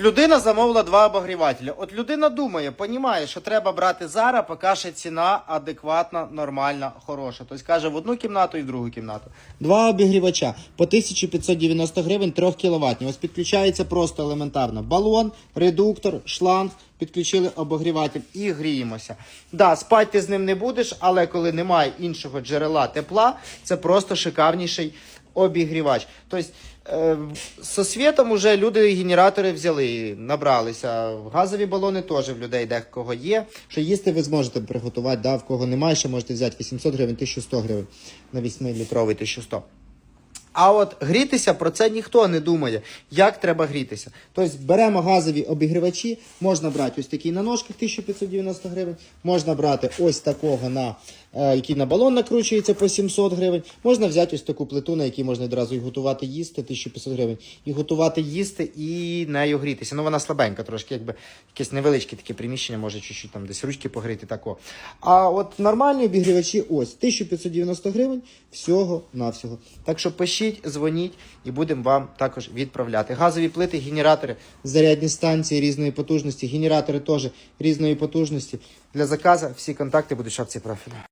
Людина замовила два обогрівателя. От людина думає, понімає, що треба брати зараз, поки ще ціна адекватна, нормальна, хороша. Тобто каже в одну кімнату і в другу кімнату. Два обігрівача по 1590 гривень 3 кВт. Ось підключається просто елементарно. Балон, редуктор, шланг. Підключили обогріватель і гріємося. Да, спати ти з ним не будеш, але коли немає іншого джерела тепла, це просто шикарніший обігрівач. Тобто е, со світом вже люди генератори взяли, набралися. Газові балони теж в людей декого є. Що їсти ви зможете приготувати, да, в кого немає, ще можете взяти 800 гривень, 1100 гривень на 8-літровий 1100. А от грітися про це ніхто не думає, як треба грітися. Тобто беремо газові обігрівачі, можна брати ось такий на ножках 1590 гривень, можна брати ось такого, на, е, який на балон накручується по 700 гривень. Можна взяти ось таку плиту, на якій можна одразу і готувати їсти, 1500 гривень, і готувати їсти і нею грітися. Ну вона слабенька трошки, якби якесь невеличке таке приміщення, може чуть-чуть там десь ручки погріти тако. А от нормальні обігрівачі ось 1590 гривень всього навсього. Так що пишіть, дзвоніть і будемо вам також відправляти. Газові плити, генератори, зарядні станції різної потужності, генератори теж різної потужності. Для заказу всі контакти будуть в шапці профілю.